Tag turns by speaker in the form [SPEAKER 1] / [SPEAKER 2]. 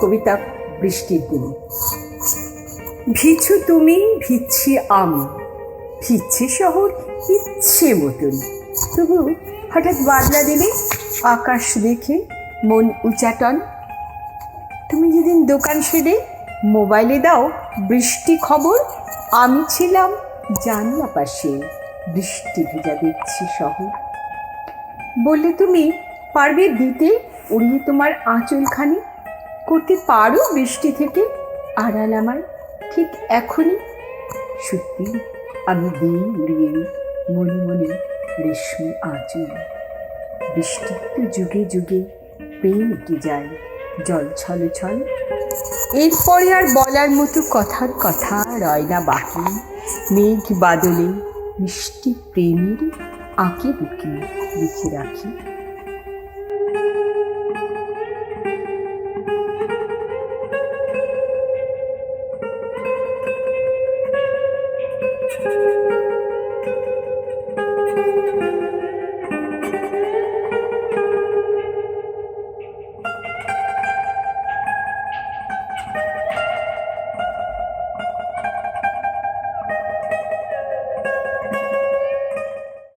[SPEAKER 1] কবিতা বৃষ্টির দিনে। ভিছু তুমি ভিচ্ছি আমি। ভিচ্ছে শহর, ইচ্ছে মতন। তবু হঠাৎ বাদলা দিলে, আকাশ দেখে মন উচাটন। তুমি যেদিন দোকান সেরে মোবাইলে দাও বৃষ্টি খবর, আমি ছিলাম জানলা পাশে বৃষ্টি ভেজা দেখছি শহর। বললে তুমি পারবে দিতে, উড়িয়ে তোমার আঁচলখানি। করতে পারো বৃষ্টি থেকে? আড়াল আমায় ঠিক এখনই। সত্যি, আমি দিই উড়িয়ে মনে মনে রেশমি আঁচল বৃষ্টি তো যুগে যুগে প্রেম এঁকে যায়, জল ছল ছল। এরপরে আর বলার মতো কথার কথা রয় না বাকি। মেঘ বাদলে মিষ্টি প্রেমের আঁকে বুকে লিখে রাখি। thank you